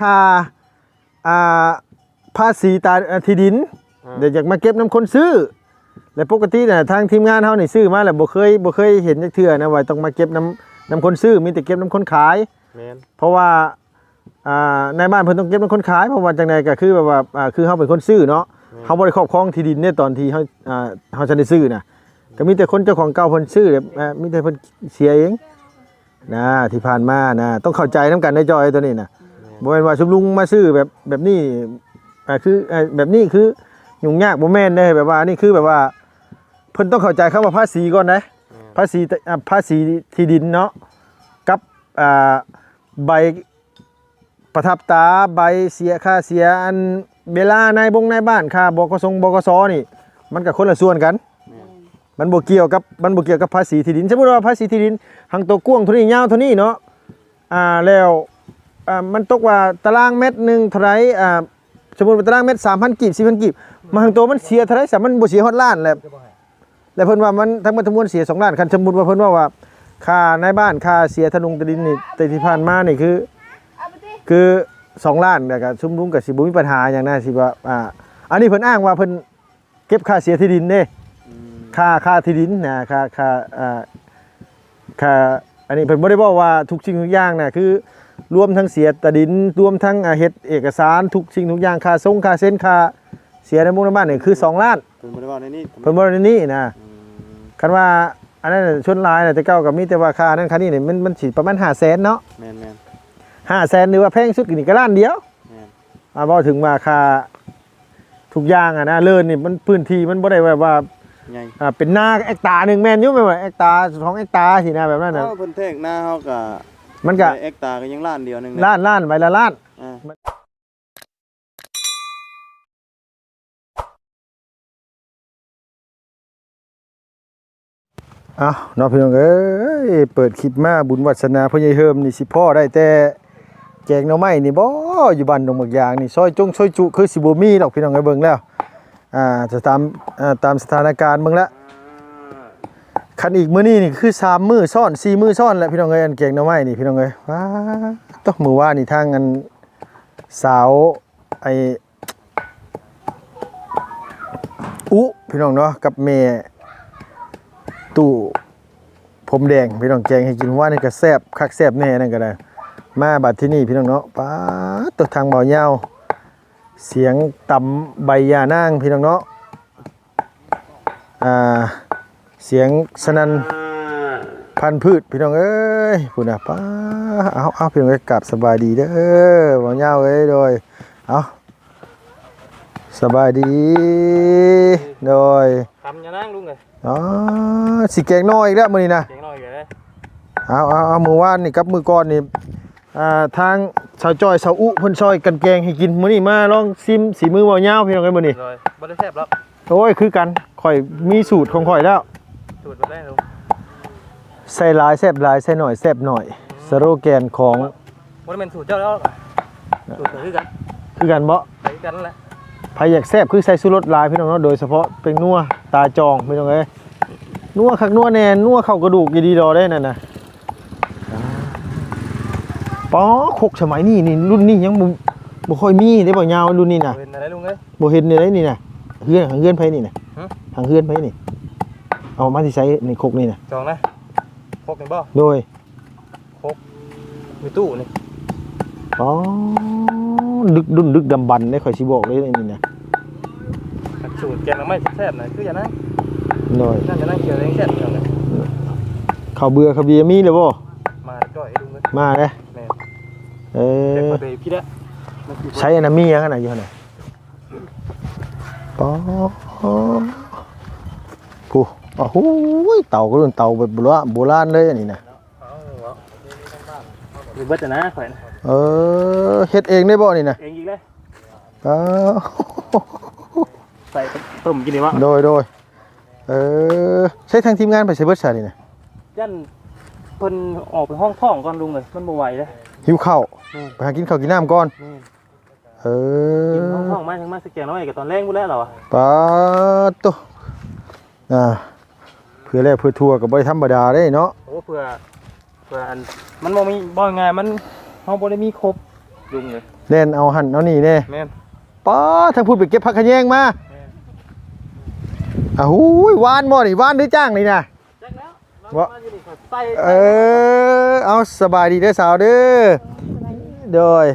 ค่าอ่าภาษีตาอ่าที่ดิน เดี๋ยวอยากมาเก็บน้ำคนซื้อ และปกติเนี่ยทางทีมงานเฮานี่ซื้อมาแล้วบ่เคยบ่เคยเห็นจักเทื่อนะว่าต้องมาเก็บน้ำน้ำคนซื้อมีแต่เก็บน้ำคนขาย แมนเพราะว่าอ่าในบ้านเพิ่นต้องเก็บเป็นคนขายเพราะว่าจังไดก็คือแบบว่าอ่าคือเฮาเป็นคนซื้อเนาะเฮาบ่ได้ครอบครองที่ดินเนี่ยตอนที่เฮาอ่าเฮาจะได้ซื้อน่ะก็มีแต่คนเจ้าของเก่าเพิ่นซื้อเนี่ยอ่ามีแต่เพิ่นเสียเองนะที่ผ่านมานะต้องเข้าใจนํกันในจอยตัวนี้น่ะ บ่แม่นว่าชุมลุงมาซื้อแบบแบบนี้อ่าคืออ่าแบบนี้คือยุ่งยากบ่แม่นเด้แบบว่านี่คือแบบว่า เพิ่นต้องเข้าใจคำว่าภาษีก่อนนะภาษีอ่าภาษีที่ดินเนาะกับอ่าใบประทับตาใบเสียค่าเสียอันเวลาในบงในบ้านค่าบกสงบกสนี่ มันก็คนละส่วนกัน มันบ่เกี่ยวกับมันบ่เกี่ยวกับภาษีที่ดินสมมุติว่าภาษีที่ดินหังตัวกว้างเท่านี้ยาวเท่านี้เนาะอ่าแล้ว อ่ามันตกว่าตารางเมตรหนึงเท่าไรอ่าสมมติว่าตารางเมตร3,000กีบ4,000กีบมาหังตัวมันเสียเท่าไรสามมันบ่เสียฮอดล้านแหละแล้วเพิ่นว่ามันทั้งหมดทั้งมวลเสีย2ล้านคันสมมติว่าเพิ่นว่าว่าค่าในบ้านค่าเสียทะนุงตะดินนี่แต่ที่ผ่านมานี่คือ คือสองล้านแต่ก็ชุมนุมกับสิบุมีปัญหาอย่างน่าสิว่าอ่าอันนี้เพิ่นอ้างว่าเพิ่นเก็บค่าเสียที่ดินเด้ค่าค่าที่ดินนะค่าค่าอ่าค่าอันนี้เพิ่นบ่ได้บอกว่าทุกสิ่งทุกอย่างนะคือ รวมทั้งเสียตะดินรวมทั้งอ่าเฮ็ดเอกสารทุกสิ่งทุกอย่างค่าส่งค่าเซ็นค่าเสียในหมุงในบ้านนี่คือสองล้านเพิ่นบ่ได้ว่าในนี้เพิ่นบ่ได้ในนี่นะคันว่าอันนั้นน่ะชนลายน่ะแต่เก่าก็มีแต่ว่าค่านั้นค่านี้นี่มันมันสิประมาณ500,000เนาะแมนแมนห้าแสนหรือว่าแพงสุดนี่ก็ล้านเดียวแมนอ่าพอถึงมาค่าทุกอย่างอะนะเลินนี่มันพื้นที่มันบ่ได้แบบว่าใหญ่อ่าเป็นนาเอกตาหนึ่งแม่นอยุ่ไม่ว่าเอกตาสองเอกตาสินะแบบนั้นน่ะเอ้าเพิ่นแทกหน้าเฮาก็ มันก็เอ็กตาก็ยังล้านเดียวหนึงะล้านล้านใบละล้าน อ่าอ้าวเนาะพี่น้องเอ้ยเปิดคลิปมาบุญวัสนาพ่อใหญ่เฮิมนี่สิพ่อได้แต่แจกหน่อไม้นี่บ่อยู่บ้านดงบักยางนี่ซอยจงซอยจุคือสิบ่มีดอกพี่น้องเอ้ยเบิ่งแล้วอ่าจะตามอ่าตามสถานการณ์เบิ่งแล้ว คันอีกมื้อนี้นี่คือสามมือซ้อนสี่มือซ้อนแหละพี่น้องเอ้ยอันเก่งน่อไม้นี่พี่น้องเอ้ยว้าต้องมือว่านี่ทางอันสาวไออุพี่น้องเนาะกับแม่ตู้ผมแดงพี่น้องแกงให้กินว่านี่ก็แซบคักแซบแน่นั่นก็ได้มาบัดที่นี่พี่น้องเนาะป้าตัวทางเบาเยาวเสียงต่ำใบยานางพี่น้องเนาะอ่า เสียงสนันพันธุ์พืชพี่น้องเอ้ยพูดนะป้าเอาเอาพี่น้องเอ้ยกลับสบายดีเด้อบ่ยาวเอ้ยโดยเอาสบายดีโดยทำอย่านั่งลุงเลยอ๋อสิแกงน้อยอีกแล้วมื้อนี้นะเสียงหน่อยเลยเอาเอาเอามือว่านนี่กับมือก่อนนี่อ่าทางชาวจอยชาวอุเพิ่นซอยกันแกงให้กินมื้อนี้มาลองซิมสีมือบ่ยาวพี่น้องเอ้ยมื้อนี้เลยบัตรแทบแล้วโอ้ยคือกันข่อยมีสูตรของข่อยแล้ว สูตรบัตรแรกลุงใส่หลายแซ่บหลายใส่หน่อยแซ่บหน่อยสโลแกนของบัตรเป็นสูตรเจ้าแล้วสูตรคือกันคือกันบ่ไปกันนั่นแหละใครอยากแซ่บคือใส่สุรสหลายพี่น้องเนาะโดยเฉพาะเป็นนัวตาจองพี่น้องเอ้ยนัวคักนัวแน่นัวเข้ากระดูกดีๆรอได้นั่นน่ะป๋อคกสมัยนี้นี่รุ่นนี้ยังบ่บ่ค่อยมีได้บ่ยาวรุ่นนี้น่ะเป็นอะไรลุงเอ้ยบ่เห็นได้นี่น่ะเฮือนหางเฮือนไผนี่น่ะฮะหางเฮือนไผนี่ เอามาที่ใช้ในคกนี่น่ะจองนะพกหนึ่งบ่โดยมีตู้นี่อ๋อดึกดุนดึกดำบรรพ์ได้ข่อยสิบอกเลยนี่น่ะสูตรแกงน้ำไม่แซ่บหน่อยคืออย่านั่งโดยนั่นจะนั่งเกี่ยวเองแซ่บเดียวเลยข้าวเบื่อข้าวเบียร์มีเลยบ่มาจ่อยลุงเลยมาเด้อแม่เอเด็กอประเดี๋ยวพี่ละใช้อันนั้นมียังอันไหนอยู่อันไหนปอผู้ โอ้โหเต่าก็รุ่นเต่าแบบโบราณโบราณเลยอันนี้นะมีเบิร์ตนะข่อยนะเออเฮ็ดเองได้บ่นี่นะเองอีกเลยอ้าวใส่ต้มกินดีวะโดยโดยเออใช้ทางทีมงานไปใช้เบิร์ดชานี่นะยันเพิ่นออกไปห้องท้องก่อนลุงเลยมันบ่ไหวเลยหิวข้าวอืมไปหากินข้าวกินน้ำก่อนนี่เอกินห้องอท้องมาถึงมาสแกนน้อยกับตอนแรกพูดแล้วเหรอวะปาดโตอ่า เพื่อแรกเพื่อทัวร์ก็บ่ได้ธรรมดาเด้เนาะโอ้เพื่อเพื่ออันมันบ่มีบ่ไงายมันเฮาบ่ได้มีครบลุงเลยเล่นเอาหันเอานี่เด้แม่นป้าทั้งพูดไปเก็บผักขะแยงมาแม่นอ้าวหูยวานบ่นี่วานหรือจ้างนี่นะจักแล้ววะมาอยู่นี่ก็ใส่เออเอาสบายดีเด้อสาวเด้อโดย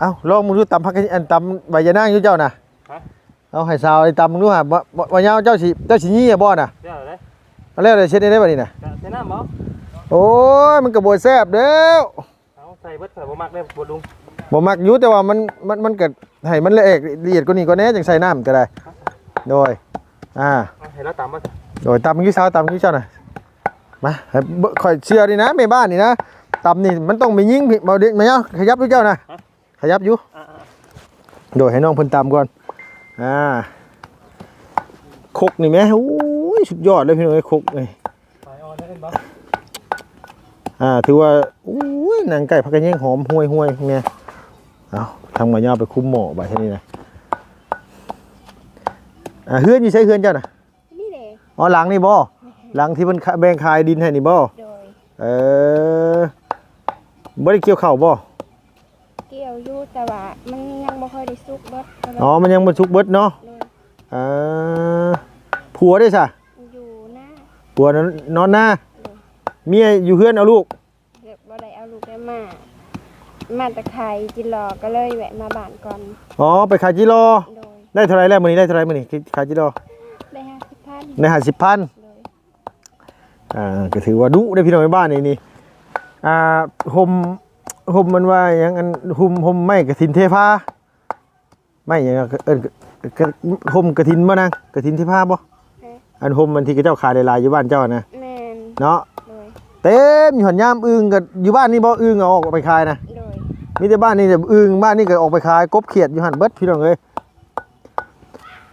เอาลองมึงดูตำผักกะอันตำใบยะนางอยู่เจ้าน่ะเอาให้สาวไอ้ตำมึงดูหาบ่บ่บ่ยาวเจ้าสิเจ้าสิยี่อะบ่น่ะเดี๋ยวเลย เอาแล้วได้เช็ดได้บ่นี่น่ะกะใส่น้ำบ่โอ้ยมันก็บ่แซ่บเด้อเอาใส่เบิดใส่บ่มักเลยบ่ลุงบ่มักอยู่แต่ว่ามันมันมันก็ให้มันละเอียดละเอียดกว่านี้ก็แน่จังใส่น้ำก็ได้ โดยอ่าเอาให้เราตามมาโดยตำกี้เช้าตำกี้เช้าหน่อยมาให้เบิ่งข่อยเชื่อดีนะแม่บ้านนี่นะตำนี่มันต้องมียิงพี่มาเด็กมาเนาะขยับด้วยเจ้านะขยับอยู่อ่าโดยให้น้องเพิ่นตำก่อนอ่าคกนี่แม่โอ้ย สุดยอดเลยพี่น้องเอ้ยคกนี่ๆไปออนได้บ่อ่าถือว่าโอ้ยหนังไก่ผักกระเยงหอมห่วยห่วยๆเนี่ยเอาทำมายาวไปคุมหมอไปแค่นี้นะอ่าเฮือนอยู่ใช้เฮือนเจ้าน่ะนี่เด้อ๋อหลังนี่บ่หลังที่มันขะแบ่งขายดินให้นี่บ่โดยเออบ่ได้เกี่ยวข้าวบ่เกี่ยวอยู่แต่ว่ามันยังบ่ค่อยได้สุกเบิดก็เลยอ๋อมันยังบ่สุกเบิดเนาะโดยเออผัวได้ซะอยู่ห น้าผัวนอนนอนหน้าโดยเมียอยู่เฮือนเอาลูกเดี๋ยวบ่ได้เอาลูกได้มา มาแตะไคร้จิรอก็เลยแวะมาบ้านก่อน อ๋อไปขายจิโรอโดย ได้เท่าไหร่แล้วมื้อนี้ได้เท่าไหร่มื้อนี้ขายจิโรอได้ห้าสิบพันได้50,000โดย อ่าก็ถือว่าดุได้พี่น้องในบ้านนี่นี่อ่าห่มห่มมันว่าหยังอันห่มห่มไม้กระถินเทพาไม่หยังอะเอิ้นกระห่มกระถินบ่นางกระถินเทพาบ่เอ๊ะอันห่มมันที่เจ้าขายหลายๆอยู่บ้านเจ้านะแม่นเนาะโดยเต็มอยู่หันยามอึงกับอยู่บ้านนี่บ่อึงเอาออกไปขายนะโดยมีแต่บ้านนี่แต่อึงบ้านนี่ก็ออกไปขายกบเขียดอยู่หันเบิดพี่น้องเอ้ย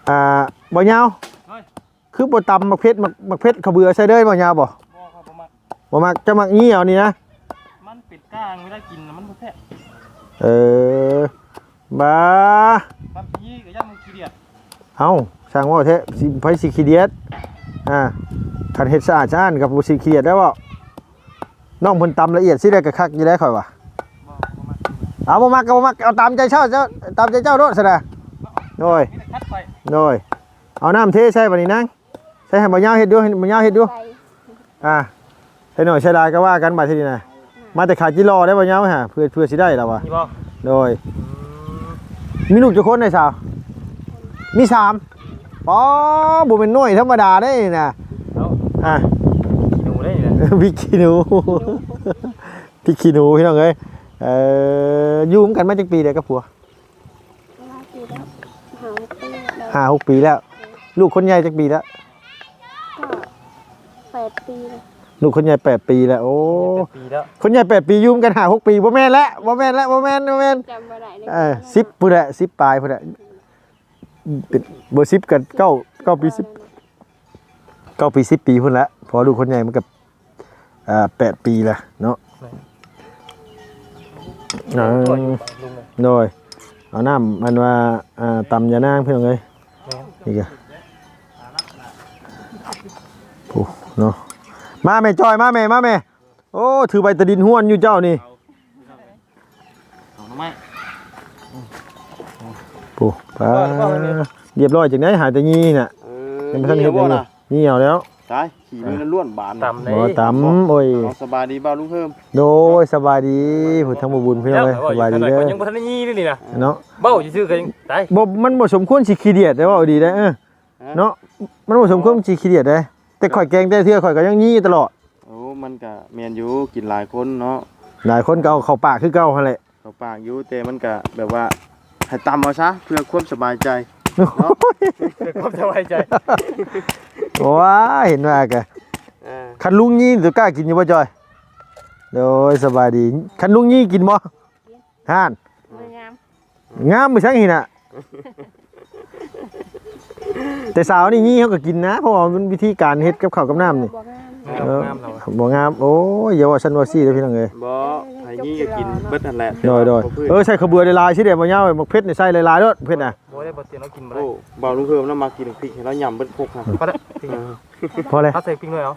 อ่าบ่ยาวเฮ้ย คือบ่ตำมักเพชรมักมักเพชรเขาเบื่อใส่เด้ยบ่ยาวบ่บ่ครับบ่มักบ่มักจะมักงี้เอานี่นะ มันเป็ดก้างเวลากินน่ะมันบ่แซ่บเออบ้า บางทีก็ย่ำมันขี้เดียดเอ้า ช่างว่าแท้สิไผสิขี้เดียดอ่าคันเฮ็ดสะอาดสะอ้านกับบ่สิขี้เดียดได้บ่น้องเพิ่นตำละเอียดสิได้ก็คักอยู่ได้ข่อยว่าบ่บ่มักเอาบ่มักก็บ่มักเอาตามใจเจ้าเจ้าตามใจเจ้าโดดซะนะโดยมีแต่คัดไปโดยเอาน้ำเทใส่บัดนี้นางใส่ให้บ่ยาวเฮ็ดดูให้บ่ยาวเฮ็ดดูใส่อ่าใส่หน่อยใส่ลายก็ว่ากันบัดทีนี้นะมาแต่ขาดจิรอได้บ่ยาวฮะเพื่อเพื่อสิได้แล้ววะนี่บ่โดยอืมมีลูกจักคนได้สาวมีสาม ป๋อบ่เป็นน้อยธรรมดาได้นี่นะเอาอะขี้หนูได้นี่นะพี่ขี้หนูพี่ขี้หนูพี่น้องเอ้ยเอ่ออยู่กันมาจักปีเด้อกับผัวห้าปีแล้วหาปีแล้วห้าหกปีแล้ว ลูกคนใหญ่จักปีแล้วก็แปดปีแล้วลูกคนใหญ่แปดปีแล้วโอ้เป็นปีแล้วคนใหญ่แปดปีอยุ่มกันหาหกปีบ่แม่นแล้วบ่แม่นแล้วบ่แม่นบ่แม่นจำบ่ได้เลยเออสิบพุ่นแหละสิบปลายพุ่นแหละ เป็นเบอร์สิบกันเก้าเก้าปีสิบเก้าปีสิบปีพุ่นละพอลูกคนใหญ่มันกับอ่าแปดปีละเนาะเอตัวออยู่บ้านลุงเลยโดยเอาน้ำมันว่าอ่าตำยานางเพื่อนเลยแม่นนี่กะโอ้เนาะมาแม่จอยมาแม่มาแม่โอ้ถือใบตะดินห้วนอยู่เจ้านี่ เอาหน่อไม้ ปูปลาเรียบร้อยจากไหนหายแต่ยี่น่ะเออยังไม่ทันเห็นบ่เลยน่ะนี่เอาแล้วตายขี่มือล้วนบานตำได้บ่ตำโอ้ยเอาสบายดีบ่าวลุงเพิ่มโดยสบายดีผู้ทั้งบ่บุญพี่น้องเอ้ยสบายดีเด้อยังบ่ทันได้ยี่เลยนี่นะเนาะเบ้าซื่อๆก็ยังตายบ่มันบ่สมควรสิขี้เดียดได้ว่าเอาดีได้อเออเนาะมันบ่สมควรสิขี้เดียดได้อแต่ข่อยแกงแต่เทื่อข่อยก็ยังยี่ตลอดโอ้มันก็แม่นอยู่กินหลายคนเนาะหลายคนก็เอาเข้าปากคือเก่าหั่นแหละเขาปากอยู่แต่มันก็แบบว่า ให้ตำเอาซะเพื่อความสบายใจโอ้ยเกิดความสบายใจว้าเห็นว่ากะเออคันลุงยี่สิกล้ากินอยู่บ่จอยโดยสบายดีคันลุงยี่กินบ่ห่านมืองามงามมื้อชังหิน่ะแต่สาวนี่ยี่เขาก็กินนะเพราะว่ามันวิธีการเฮ็ดกับข้าวกับน้ำนี่บ่ งามเอองามเราบ่งามโอ้ยอย่าว่าฉันว่าซี่เด้อพี่น้องเอ้ยบ่ให้ยี่ก็กินเบิดนั่นแหละโดยโดยบ่พืชเออใส่ขาวเบือหลายๆสิเด้บ่ยาวมักเพชรนี่ใส่หลายๆเด้อเพชรน่ะบ่ได้บ่เตียนเรากินบ่ได้โอ้บ่าวลุงเพิ่มแล้วมากินพริกให้เรายำเบิดพกครับพอแล้วพริกเออพอเลยเอาใส่พริกหน่อยเอา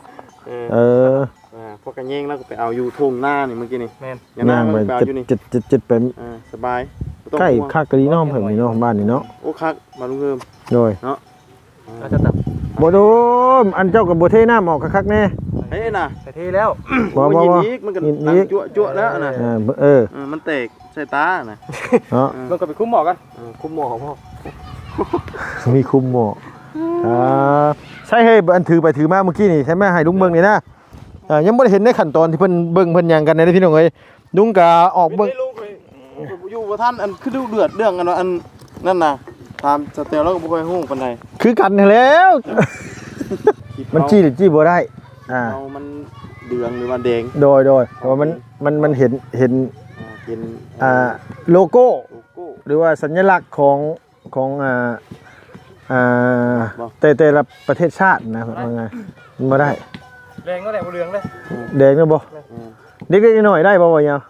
เออเอออ่าพวกกันแย่งแล้วก็ไปเอาอยู่ทุ่งหน้านี่เมื่อกี้นี่แม่นอย่างหน้าย่างมันไปไปเอาอยู่นี่เจ็ดเจ็ดเจ็ดไปอ่าสบายบ่ต้องใกล้ห่วงคักกะลีน้องเพิ่นนี่เนาะบ้านนี่เนาะโอ้คักมาลุงเพิ่มโดยเราจะตัด บ่โดมอันเจ้าก็บ่เทน้ำออกคักๆแน่เฮ้ยน่ะไปเทแล้วบ่โอ้บ่ยินบ่อีกมันก็ยินดังอีกจั่วจั่วแล้วน่ะเออเออเออมันแตกใส่ตาน่ะเนาะลงก็ไปคุ้มหมอกันเออคุมหมอพ่อมีคุมหมออ่าใช่เฮ้ยอันถือไปถือมาเมื่อกี้นี่ใช่ไหมให้ลุงเบิ่งนี่นะอ่ายังบ่ได้เห็นในขั้นตอนที่เพิ่นเบิ่งเพิ่นหยังกันเลยพี่น้องเอ้ยลุงก็ออกเบิ่งไม่รู้เลยอยู่บ่ท่านอันคือดูเดือดเรื่องกันว่าอันนั่นน่ะ ถามสเตลแล้วก็บ่ค่อยฮู้ปานใดคือกันนั่นแล้วคิดมันเอาจี้หรือจี้บ่ได้ อ่า เอามันเหลืองหรือว่าแดงโดยโดยเพราะว่ามันมันมันเห็นเห็นอ่าเป็นอ่าโลโก้ โลโก้ หรือว่าสัญลักษณ์ของของอ่าอ่าบ่แต่แต่ละประเทศชาตินะว่าไงมันบ่ได้แรงก็แรงบ่เรืองเลย Ừ. แดงนะบ่อืมเด็กๆน้อยๆได้บ่วะเนี่ย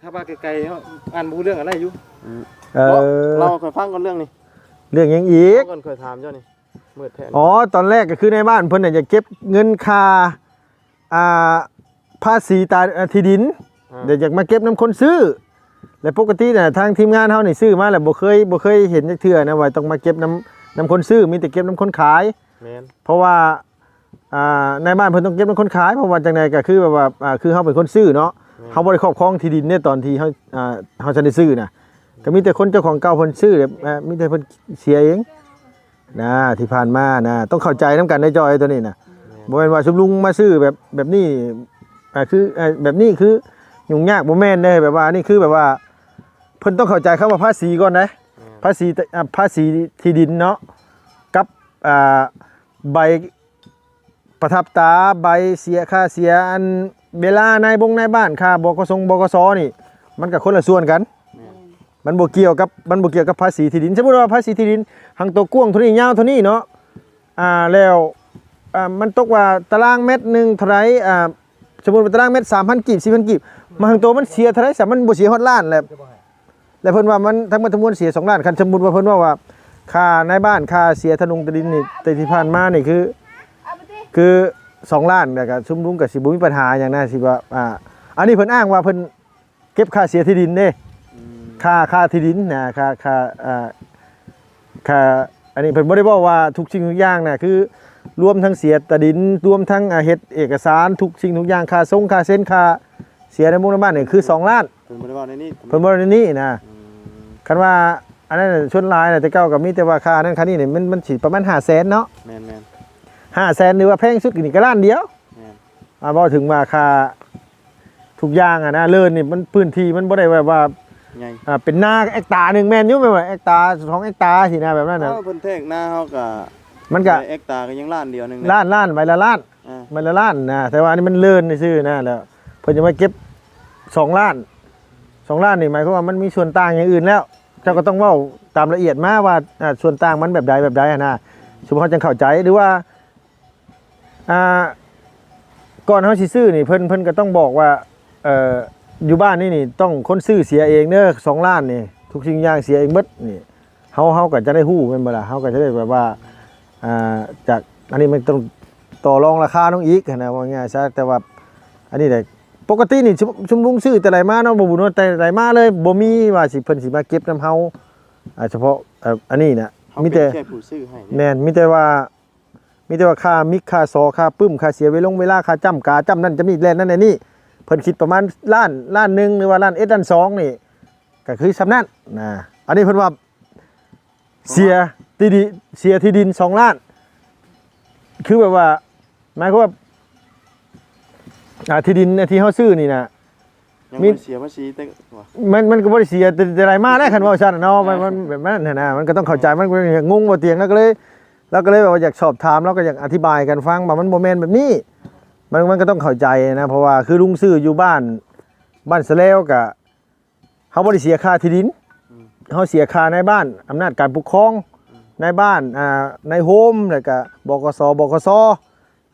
ถ้าว่าไกลๆเขาอ่านบ่รู้เรื่องอะไรอยู่เออเราเคยฟังกันเรื่องนี้ เรื่องหยังอีกเราเคยถามเจ้านี่มืดแท้อ๋อตอนแรกก็คือในบ้านเพิ่นน่ะจะเก็บเงินค่าอ่าภาษีตาอ่าที่ดิน เดี๋ยวอยากมาเก็บน้ำคนซื้อ และปกติน่ะทางทีมงานเฮานี่ซื้อมาแล้วบ่เคยบ่เคยเห็นจักเทื่อนะว่าต้องมาเก็บน้ำน้ำคนซื้อมีแต่เก็บน้ำคนขายแมนเพราะว่าอ่าในบ้านเพิ่นต้องเก็บน้ำคนขายเพราะว่าจังไดก็คือแบบว่าอ่าคือเฮาเป็นคนซื้อเนาะเฮาบ่ได้ครอบครองที่ดินเนี่ยตอนที่เฮาอ่าเฮาจะได้ซื้อน่ะ ก็มีแต่คนเจ้าของเก่าเพิ่นซื้อแบบอ่ามีแต่เพิ่นเสียเองนะที่ผ่านมานะต้องเข้าใจนํกันในจอยตัวนี้นะบ่แม่นว่าชุมลุงมาซื้อแบบแบบนี้อ่าคืออ่าแบบนี้คือยุ่งยากบ่แม่นเด้แบบว่านี่คือแบบว่าเพิ่นต้องเข้าใจคำว่าภาษีก่อนนะภาษีอ่าภาษีที่ดินเนาะกับอ่าใบประทับตาใบเสียค่าเสียอันเวลาในบงในบ้านค่าบกสงบกสนี่ มันก็คนละส่วนกัน มันบ่เกี่ยวกับมันบ่เกี่ยวกับภาษีที่ดินสมมติว่าภาษีที่ดินหังตัวกว้างเท่านี้ยาวเท่านี้เนาะอ่าแล้วอ่ามันตกว่าตารางเมตรหนึ่งเท่าไรอ่าสมมติว่าตารางเมตรสามพันกีบสี่พันกีบมาทางตัวมันเสียเท่าไรสามมันบ่เสียฮอดล้านแหละแล้วเพิ่นว่ามันทั้งหมดทั้งมวลเสียสองล้านคันสมมติว่าเพิ่นว่าว่าค่าในบ้านค่าเสียธนุงตดินนี่แต่ที่ผ่านมานี่คือคือสองล้านแต่ก็ชุมนุมกับสิบุมีปัญหาอย่างน่าสิว่าอ่าอันนี้เพิ่นอ้างว่าเพิ่นเก็บค่าเสียที่ดินเด้ ค่าค่าที่ดินนะค่าค่าอ่าค่าอันนี้เพิ่นบ่ได้บอกว่าทุกสิ่งทุกอย่างน่ะคือรวมทั้งเสียตะดินรวมทั้งอ่าเฮ็ดเอกสารทุกสิ่งทุกอย่างค่าส่งค่าเซ็นค่าเสียในหมุงในบ้านนี่คือ2ล้านเพิ่นบ่ได้ว่าในนี้เพิ่นบ่ได้นี่นะอืมคันว่าอันนั้นนะชนลายน่ะแต่เก่าก็มีแต่ว่าค่านั้นค่านี้นี่มันมันสิประมาณ500,000เนาะแมนแมน500,000หรือว่าแพงสุดก็นี่ก็ล้านเดียวแมนอ่าบ่ถึงว่าค่าทุกอย่างอะนะเลินนี่มันพื้นที่มันบ่ได้แบบว่า ไงอ่าเป็นนาเอกตาหนึงแม่นอยู่แม่นว่าเอกตาสองเอกตาสินะแบบนั้นน่ะเอ้าเพิ่นแทกหน้าเฮาก็มันก็เอ็กตาก็ยังล้านเดียวหนึงล้านล้านใบละล้านอ่ามันละล้านนะแต่ว่าอันนี้มันเลินซื่อๆนะแล้วเพิ่นจะมาเก็บสองล้านสองล้านนี่หมายความว่ามันมีส่วนต่างอย่างอื่นแล้วเจ้าก็ต้องเว้าตามละเอียดมาว่าอ่าส่วนต่างมันแบบใดแบบใดอะนะสมมติเขาจะเข้าใจหรือว่าอ่าก่อนเขาสิซื้อนี่เพิ่นเพิ่นก็ต้องบอกว่าเอ่อ อยู่บ้านนี่นี่ต้องคนซื้อเสียเองเด้อสองล้านนี่ทุกสิ่งอย่างเสียเองหมดนี่เฮาเฮาก็จะได้ฮู้แม่นบ่ล่ะเฮาก็จะได้แบบว่าอ่าจากอันนี้มันต้องต่อรองราคาน้องอีกนะว่าง่ายๆซะแต่ว่าอันนี้แหละปกตินี่ชุมชุมลุงซื้อแต่ไรมาเนาะบ่บุญว่าแต่ไรมาเลยบ่มีว่าสิเพิ่นสิมาเก็บน้ำเฮาอ่าเฉพาะเอ่ออันนี้น่ะเฮามีเป็แต่นแค่ผู้ซื้อให้แม่นมีแต่ว่ามีแต่ว่าค่ามิกค่าซอค่าปึ้มค่าเสียเวลงเวลาค่าจ้ำกาจ้ำนั่นจะมีแลนนั่นแหละนี่เพิ่นคิดประมาณล้านล้านหนึงหรือว่าล้านเอ็ดล้านสองนี่ก็คือสำนั้นนะอันนี้เพิ่นว่าเสียที่ดิเสียที่ดินสองล้าน คือแบบว่าหมายความว่าอ่าที่ดินเนี่ยที่เขาซื้อนี่นะยังมีบ่ได้เสียภาษีแต่ว่ามันมันก็บ่ได้เสียแต่แต่ไรมาได้คันว่าซั่นน่ะเนาะมันมันแบบนั้นน่ะนะมันก็ต้องเข้าใจมันก็อย่างงงบ่เตียงแล้วก็เลยแล้วก็เลยแบบว่าอยากสอบถามแล้วก็อยากอธิบายกันฟังว่ามันบ่แม่นแบบนี้ มันมันก็ต้องเข้าใจนะเพราะว่าคือลุงซื้ออยู่บ้านบ้านสะแล้วก็เฮาบ่ได้เสียค่าที่ดินเฮาเสียค่าในบ้านอำนาจการปกครองในบ้านอ่าในโฮมแล้วก็บกสบกส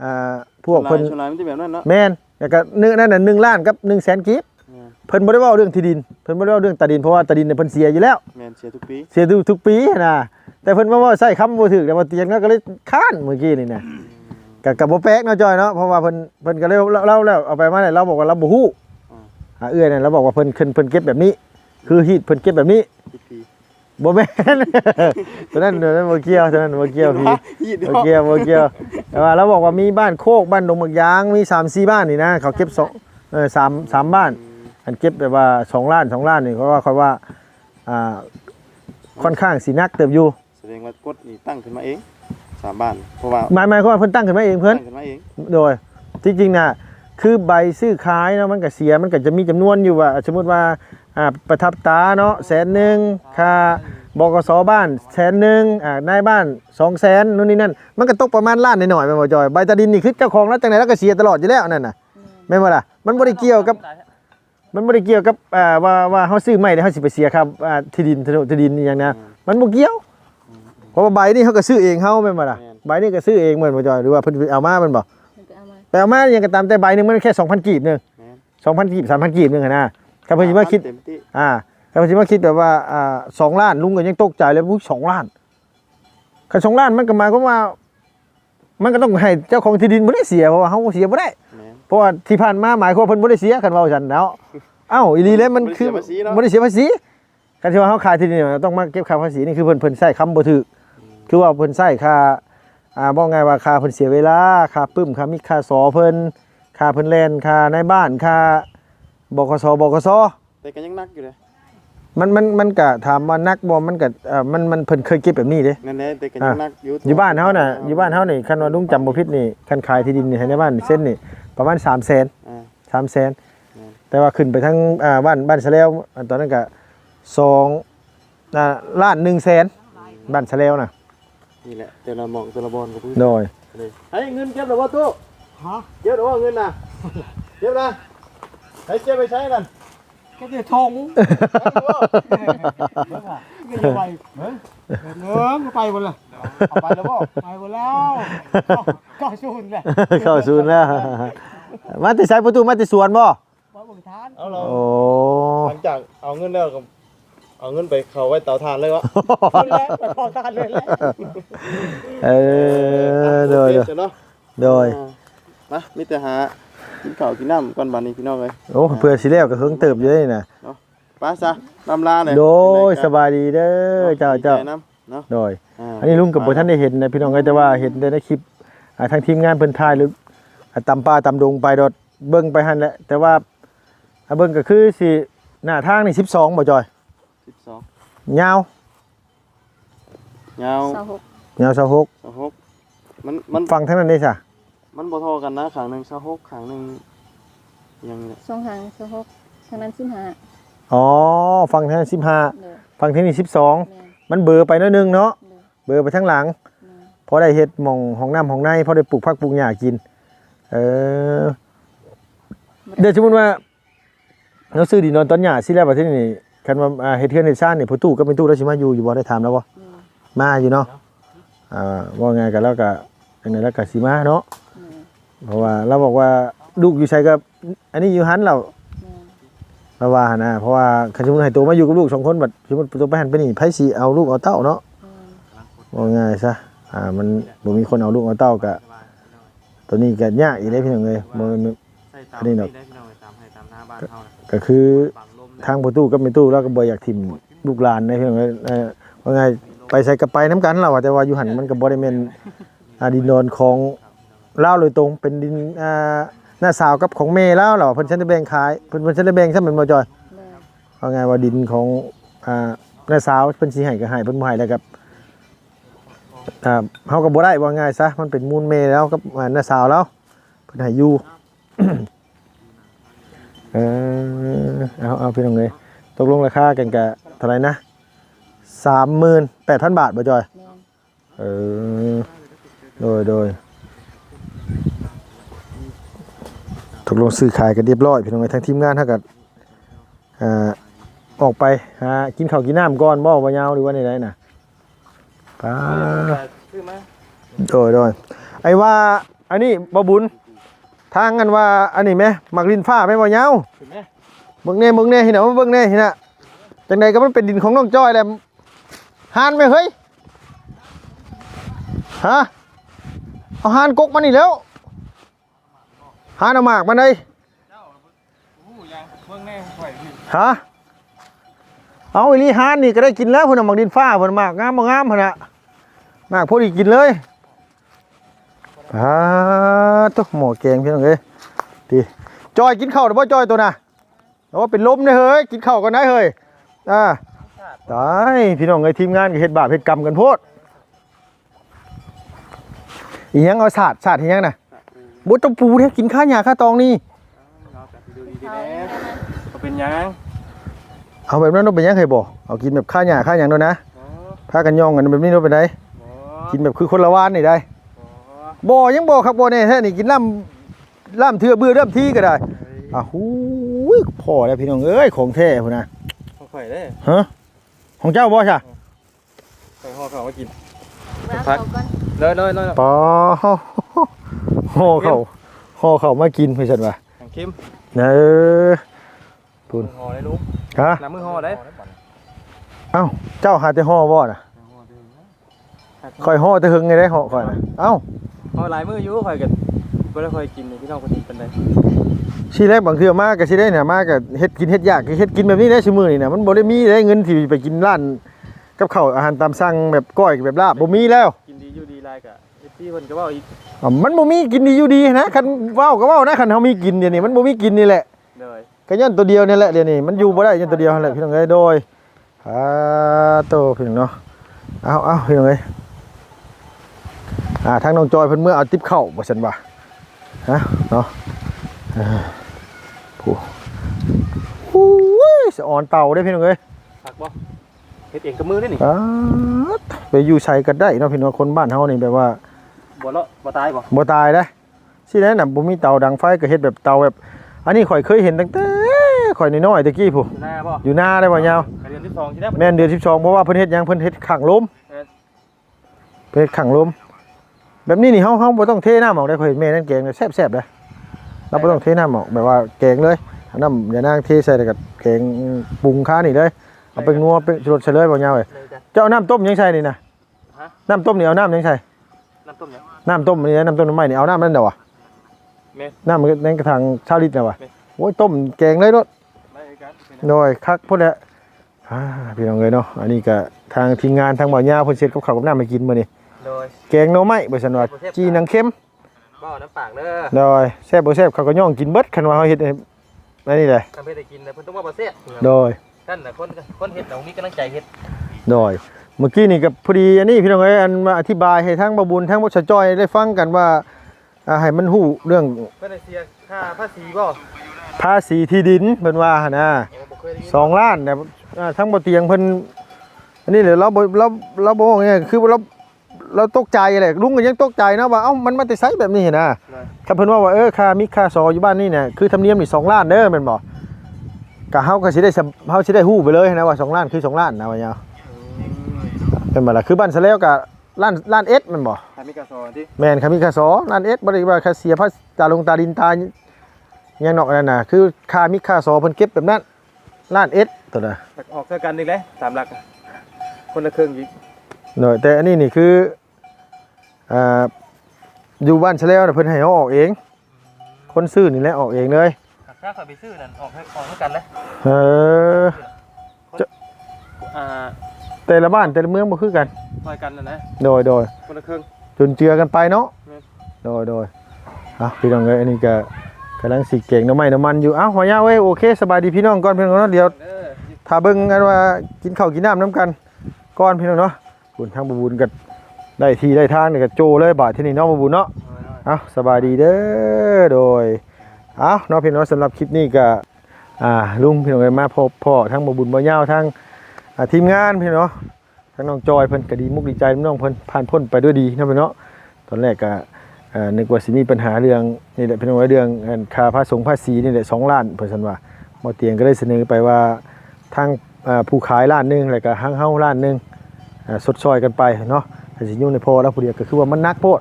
อ่าพวกเพิ่นชนลายมันจะแบบนั้นเนาะแม่นแล้วก็นึนั่นน่ะ1ล้านกับ1แสนกีบแม่นเพิ่นบ่ได้เว้าเรื่องที่ดินเพิ่นบ่ได้เว้าเรื่องตาดินเพราะว่าตาดินเนี่ยเพิ่นเสียอยู่แล้วแม่นเสียทุกปีเสียทุกทุกปีนะแต่เพิ่นมาเว้าใช้คำบ่ถูกแต่ว่าเตียงก็เลยค้านเมื่อกี้นี่นะ กับกับบ่แปลกเนาะจอยเนาะเพราะว่าเพิ่นเพิ่นก็เลยเล่าแล้วเอาไปมาเนี่ยเราบอกว่าเราบ่ฮู้อ่าเอื้อยเนี่ยเราบอกว่าเพิ่นเพิ่นเพิ่นเก็บแบบนี้ คือฮีดเพิ่นเก็บแบบนี้พี่พีบ่แม่นตัวนั้นตัวนั้นบ่เกี่ยวตัวนั้นบ่เกี่ยวพี่ฮีดบ่เนาะเกี่ยวบ่เกี่ยวแต่ว่าเราบอกว่ามีบ้านโคกบ้านดงบักยางมี3 4บ้านนี่นะเขาเก็บสองเออสามสามบ้าน อันเก็บแบบว่าสองล้านสองล้านนี่เพราะว่าค่อยว่าอ่าค่อนข้างสินักเติบอยู่แสดงว่ากฎนี่ตั้งขึ้นมาเอง สามบ้าน เพราะว่าหมายหมายความว่าเพิ่นตั้งขึ้นมาเองเพิ่นตั้งขึ้นมาเองโดยที่จริงน่ะคือใบซื้อขายเนาะมันก็เสียมันก็จะมีจำนวนอยู่ว่า สมมติว่าอ่าประทับตาเนาะแสนหนึ่งค่าบกสบ้านแสนหนึ่งอ่านายบ้านสองแสนนู่นนี่นั่นมันก็ตกประมาณล้านหน่อยๆแม่นบ่จอยใบตาดินนี่คือเจ้าของแล้วจังไดแล้วก็เสียตลอดอยู่แล้วนั่นน่ะแม่นบ่ล่ะมันบ่ได้เกี่ยวกับ มันบ่ได้เกี่ยวกับอ่าว่าว่าเฮาซื้อไม่ได้เฮาสิไปเสียครับอ่าที่ดินโฉนดที่ดินอหย่างนะมันบ่เกี่ยว เพราะว่าใบนี่เขาก็ซื้อเองเฮาแม่นบ่ล่ะใบนี่ก็ซื้อเองเหมือนบ่จอยหรือว่าเพิ่นไปเอามาแม่นบ่มันก็เอามาไปเอามายังก็ตามแต่ใบหนึงมันแค่2,000กีบหนึงแม่น2,000กีบ3,000กีบหนึงอะนะครับเพิ่นสิมาคิด เต็มที่อ่าครับเพิ่นสิมาคิดแบบว่าอ่าสองล้านลุงก็ยังตกใจเลยอุ๊ยสองล้านคันสองล้านมันก็หมายความว่า มันก็ต้องให้เจ้าของที่ดินบ่ได้เสียเพราะว่าเฮาเสียบ่ได้ แม่น เพราะว่าที่ผ่านมาหมายความว่าเพิ่นบ่ได้เสียคันเว้าซั่นแล้วเอ้าอีหลีแล้วมันคือบ่ได้เสียภาษีเนาะ บ่ได้เสียภาษีคันที่ว่าเฮาขายที่ดินต้องมาเก็บค่าภาษีนี่คือเพิ่นเพิ่นใช้คำบ่ถูก คือว่าเพิ่นใช้ค่าอ่าบอกไงว่าค่าเพิ่นเสียเวลาค่าปึ้มค่ามีค่าสอเพิ่นค่าเพิ่นแล่นค่าในบ้านค่าบกสบกสแต่ก็ยังนักอยู่เลยมันมันมันก็ถามว่านักบ่มันก็เอ่อมันมันเพิ่นเคยเก็บแบบนี้เด้ นั่นแหละแต่ก็ยังนักอยู่อยู่บ้านเฮาน่ะอยู่บ้านเฮานี่คันว่าลุงจำบ่ผิดนี่คันขายที่ดินนี่ให้ในบ้านเส้นนี่ประมาณ300,000 อ่า สามแสนอืม แต่ว่าขึ้นไปทั้งอ่าบ้านบ้านสะเลวอันตอนนั้นก็สองอ่าล้านหนึ่งแสนบ้านสะเลวนะ นี่แหละแต่ละหมองแต่ละบอลก็พูดโดยเลยให้เงินเก็บหรือว่าตู้ฮะเก็บหรือว่าเงินน่ะเก็บนะให้เก็บไปใช้นั่นก็จะทงก็จะไปเฮ้ยเนื้อมันไปหมดเลยเอาไปแล้วบ่ไปหมดแล้วก็ชูนแหละเข้าศูนย์แล้วมาติใช้ประตูมาติสวนบ่ว่าบุญทานเอาเราโอ้หลังจากเอาเงินแล้วก็ เอาเงินไปเขาไว้เตาถ่านเลยวะคนแรกไปขอทานเลยแหละเออโดยโดยเดี๋ยวเนาะโดยอ่ามามีแต่หากินข้าวกินน้ำก่อนบัดนี้พี่น้องเลยโอ้เพื่อสิแล้วก็เฮิงเติบอยู่นี่นะไป้าซะลำลาหน่อยโดยสบายดีเด้อเจ้าเจ้าดีใจน้ำเนาะโดยาอันนี้ลุงกับบ่ท่านได้เห็นนะพี่น้องก็แต่ว่าเห็นได้ในคลิปอ่าทางทีมงานเพิ่นถ่ายหรืออ่าตำป่าตำดงไปดอดเบิ่งไปหั่นแหละแต่ว่าอ่าเบิ่งก็คือสิหน้าทางนี่12บ่จอย สิบสองยาวยาวสองหกยาว26สองหกมันมันฟังทั้งนั้นได้ซะมันบ่เท่ากันนะขางหนึ่งสองหกขางหนึ่งอยังนี้แหละสองหางสองหกทางนั้นสิบห้าอ๋อฟังทั้งนั้นเด้อ15ฟังทั้งนี้แม่12มันเบอร์ไปหน้อยหนึงเนาะเด้อเบอร์ไปทั้งหลัง แม่พอได้เฮ็ดหม่องห้องน้ำห้องในพอได้ปลูกผักปลูกหญ้ากิน เออ เดี๋ยวสมมุติว่าเราซื้อดินนอนต้นหญ้าสิแล้วประเทศนี้ คันว่าอ่าเฮ็ดเทือนเฮ็ดซ่านนี่ผู้ตู้ก็เป็นตู้แล้วสิมาอยู่อยู่บ่ได้ถามแล้วบ่แม่มาอยู่เนาะอ่าว่าไงกันแล้วก็อันนี้แล้วก็สิมาเนาะแม่เพราะว่าเราบอกว่าลูกอยู่ใช้กับอันนี้อยู่หันเราแม่เราว่าหั่นนะเพราะว่าคันสมมุติให้ตัวมาอยู่กับลูกสองคนบัดสมมุติตัวไปหันไปนี่ไผสิเอาลูกเอาเต้าเนาะแม่ว่าง่ายซะอ่ามันบ่มีคนเอาลูกเอาเต้าก็ตัวนี้ก็ยากอีกเด้พี่น้องเอ้ยบ่แม่นใส่ตามอันนี้เนาะได้พี่น้องตามให้ตามหน้าบ้านเขานะก็คือบังลม ทางประตูกับแม่ตู้เราก็บ่อยากถิ่มลูกหลานนะพี่องเอ้ยเอ่อว่าไงไปใส่กับไปน้ำกันเราอะแต่ว่าอยู่หันมันก็บ่ได้แม่นอดินโดนของเล่าวโดยตรงเป็นดินหน้าสาวกับของแม่แล้วเหรอเพิ่นฉันได้แบ่งขายเพิ่นเพิ่นฉันได้แบ่งซะเหมือนบ่จอยแม่ว่าไงว่าดินของหน้าสาวเพิ่นสิให้ก็ให้เพิ่นบ่ให้แล้วกับเฮาก็บ่ได้ว่าง่ายซะมันเป็นมูลแม่แล้วกับหน้าสาวแล้วเพิ่นให้อยู่ เออเอาเอาพี่น้องเอ้ยตกลงราคากันกะเท่าไหร่นะ38,000บาทบ่จอยแม่เออ โดยโดยตกลงซื้อขายกันเรียบร้อยพี่น้องเอ้ยทางทีมงานเท่ากับอ่าออกไปหากินข้าวกินน้ำก่อนบ่ว่ายาวหรือว่าไหนๆน่ะป้าคือมาโดยโดยไอ้ว่าอันนี้บ่บุญ ทางกันว่าอันนี้ไหมมักลินฟ้าไหมบ่ยาวถึงไหมเบิ่งแน่เบิ่งแน่เห็นเอามาเบิ่งแน่เห็นน่ะจังใดก็มันเป็นดินของน้องจ้อยแหละหานไหมเฮ้ยฮะเอาหานกกมานี่แล้วหานเอาหมากมาเลยอู้ยังเบิ่งแน่ข่อยพี่ฮะเอาอีหลีหานนี่ก็ได้กินแล้วเพิ่นเอาหมากดินฟ้าเพิ่นหมากงามบ่งามเพิ่นน่ะหมากพอดีกินเลยอ่า ตุ๊หม้อแกงพี่น้องเอ้ยดีจอยกินข้าวได้บ่จอยตัวน่ะโอ้เป็นลมเด้อเฮ้ยกินข้าวกันได้เฮ้ยอ่าตายพี่น้องเอ้ยทีมงานก็เฮ็ดบาปเฮ็ดกรรมกันโพดอีหยังเอาสาดสาดอีหยังน่ะบ่ต้องปูเด้กินข้าวหญ้าข้าวตองนี่เราจะดูดีๆแน่ก็เป็นหยังเอาแบบนั้นต้องเป็นหยังเคยบอกเอากินแบบข้าวหญ้าข้าวหยังด้วยนะอ๋อพากันย่องกันแบบนี้ต้องเป็นไดอ๋อกินแบบคือคนละวานนี่ได้อ๋อ บ่ยังบ่ครับบ่เนี่ยแท้นี่กินล่ำล่ำเทื่อเบื่อเริ่มที่ก็ได้อะหูยพอแล้วพี่น้องเอ้ยของแท้พุ่นน่ะของข่อยเด้ฮะของเจ้าบ่ใช่ข่อยห่อข้าวมากินเอาเขาก่อนเลยเลยเลยปอห่อเข้าห่อเข้ามากินเพิ่นซั่นว่าแข็งเข้มเออห่อได้ลูกฮะน้ำมือห่อได้เอ้าเจ้าหาแต่ห่อบ่น่ะค่อยห่อแต่หึงไงได้ห่อค่อยน่ะเอ้า ห่อหลายมืออยู่ข่อยกันบ่ได้ค่อยกินนี่พี่น้องคนนี้เป็นไดชีแรกบางเทื่อมาก็สิได้น่ะมาก็เฮ็ดกินเฮ็ดยากคือเฮ็ดกินแบบนี้ได้ซุมื้อนี่น่ะมันบ่ได้มีได้เงินที่ไปกินร้านกับข้าวอาหารตามสั่งแบบก้อยแบบลาบบ่มีแล้วกินดีอยู่ดีหลายกะเอฟซีเพิ่นก็เว้าอีกอะมันบ่มีกินดีอยู่ดีนะคันเว้าก็เว้านะคันเฮามีกินเดี๋ยวนี้มันบ่มีกินนี่แหละเลยก็ย้อนตัวเดียวนี่แหละเดี๋ยวนี้มันอยู่บ่ได้ย้อนตัวเดียวนั่นแหละพี่น้องเอ้ยโดยอ่าโตพี่น้องเนาะเอาเอาพี่น้องเอ้ย อ่าทางน้องจอยเพิ่นเมื่อเอาติ๊บเข้าบ่ซั่นว่าฮะเนาะเออผู้หูยสะออนเต่าได้พี่น้องเอ้ยผักบ่เฮ็ดเองกับมือได้นี่ป๊าดไปอยู่ใช้กันได้เนาะพี่น้องคนบ้านเฮานี่แบบว่าบ่เลาะบ่ตายบ่บ่ตายได้สิได้น่ะบ่มีเตาดังไฟก็เฮ็ดแบบเตาแบบ อันนี้ข่อยเคยเห็นตั้งแต่ข่อยน้อยๆตะกี้ผู้อยู่หน้าบ่อยู่หน้าได้บ่ยาวไปเดือนที่2ที่ได้แม่นเดือน12เพราะว่าเพิ่นเฮ็ดหยังเพิ่นเฮ็ดขังลมเออเพิ่นเฮ็ดขังลม แบบนี้นี่เฮาเฮาบ่ต้องเทน้ำออกได้ข่อยเห็นแม่นั่นแกงเนี่ยแซ่บๆเด้เราบ่ต้องเทน้ำออกแบบว่าแกงเลยเอาน้ำอย่านางเทใส่แล้วก็แกงปรุงค้านี่เลยเอาไปงัวไปรสใส่เลยบ่ยาวเอ้ยเลยจ้ะเจ้าเอาน้ำต้มยังใส่นี่นะฮะน้ำต้มนี่เอาน้ำยังใส่น้ำต้มยังน้ำต้มนี่นะน้ำต้มน้ำไม้นี่เอาน้ำนั่นเด้อวะแม่นน้ำมันก็ในกระถางชาวลิตรนะวะแม่นโอ้ยต้มแกงเลยรถได้กันเป็นโดยคักพุ่นแหละอ่าพี่น้องเลยเนาะอันนี้ก็ทางทีมงานทางบ่าวย่าเพิ่นเสร็จกับข้าวกับน้ำมากินมื้อนี้ โดยแกงหน่อไม้บ่ซั่นว่าจีหนังเค็มบ่น้ำปากเด้อโดยแซ่บบ่แซ่บเขาก็ย่องกินเบิดคันว่าเฮาเฮ็ดให้อันนี้เลยทำให้ได้กินนะเพิ่นต้องว่าบ่เสียโดยท่านน่ะคนคนเฮ็ดน่ะมีกำลังใจเฮ็ดโดยเมื่อกี้นี่ก็พอดีอันนี้พี่น้องเอ้ยอันมาอธิบายให้ทั้งบ่บุญทั้งบ่ชะจ้อยได้ฟังกันว่าอ่าให้มันฮู้เรื่องเพิ่นได้เสียค่าภาษีบ่ภาษีที่ดินเพิ่นว่าหั่นนะโอ้บ่เคยได้ยินสองล้านเนี่ยอ่าทั้งบ่เตียงเพิ่นอันนี้เลยเราบ่เราเราบ่ว่าไงคือเรา เราตกใจแหละลุงก็ยังตกใจนะว่าเอ้ามันมาแต่ไสแบบนี้นะเลยถ้าเพิ่นว่าว่าเออค่ามิค่าซออยู่บ้านนี่เนี่ยคือธรรมเนียมนี่2ล้านเด้อแม่นบ่ก็เฮาก็สิได้สำเฮาสิได้ฮู้ไปเลยนะว่า2ล้านคือ2ล้านนะว่าหยังเป็นบ่ล่ะคือบ้านซะแล้วก็ล้านล้านเอ็ดแม่นบ่ถ้ามีกระสอบที่แม่นค่ามิค่าซอล้านเอ็ดบ่ได้ว่าค่าเสียภาษีตาลงตาดินตาหยังนอกนั่นน่ะคือค่ามิค่าซอเพิ่นเก็บแบบนั้นล้านเอ็ดตัวน่ะออกเท่ากันอีกแล้วตามหลักอะคนละครึ่งอีก หน่อยแต่อันนี้นี่คืออ่าอยู่บ้านเฉลวน่ะเพิ่นให้เขาออกเอง คนซื้อนี่แหละออกเองเลยถ้าเขาไปซื้อนั่นออกให้ออกเท่ากันแล้วเอออ่าแต่ละบ้านแต่ละเมืองบ่คือกันซอยกันน่ะนะโดยโดยคนละครึ่งจนเจือกันไปเนาะแม่นโดยโดยอะพี่น้องเอ้ยอันนี้ก็กำลังสิเก่งน้ำไม้น้ำมันอยู่อ้าวหัวยาเว้ยโอเคสบายดีพี่น้องก่อนพี่น้องเนาะเดี๋ยวเด้อถ้าเบิ่งกันว่ากินข้าวกินน้ำน้ำกันก่อนพี่น้องเนาะ คุณทางบบุญก็ได้ที่ได้ทางนี่ก็โจเลยบาทที่นี่เนาะบบุญเนาะเอาสบายดีเด้อโดยเอาเนาะพี่น้องสำหรับคลิปนี้ก็อ่าลุงพี่น้องเอ้ยมาพบพ่อทั้งบ่บุญบ่ยาวทั้งอ่าทีมงานพี่น้องทั้งน้องจอยเพิ่นก็ดีมุกดีใจน้องเพิ่นผ่านพ้นไปด้วยดีเนาะพี่เนาะตอนแรกก็เอ่อนึกว่าสิมีปัญหาเรื่องนี่แหละพี่น้องเอ้ยเรื่องอันค่าภาษีภาษีนี่แหละ2ล้านเพิ่นซั่นว่าบ่เตียงก็ได้เสนอไปว่าทางอ่าผู้ขายล้านหนึงแล้วก็ทางเฮาล้านหนึงอ่า สดซอยกันไปเนาะแต่สิอยู่ในพอแล้วผู้เดียวก็คือว่ามันนักโพด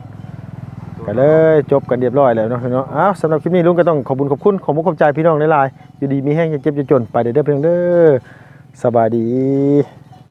ก็เลยจบกันเรียบร้อยแล้วเนาะพี่น้องอ้าวสำหรับคลิปนี้ลุงก็ต้องขอบคุณขอบคุณขอบคุณขอบใจพี่น้องในไลน์อยู่ดีมีแห้งจะเจ็บจะจนไปเด้อเพี่องเด้อสบายดี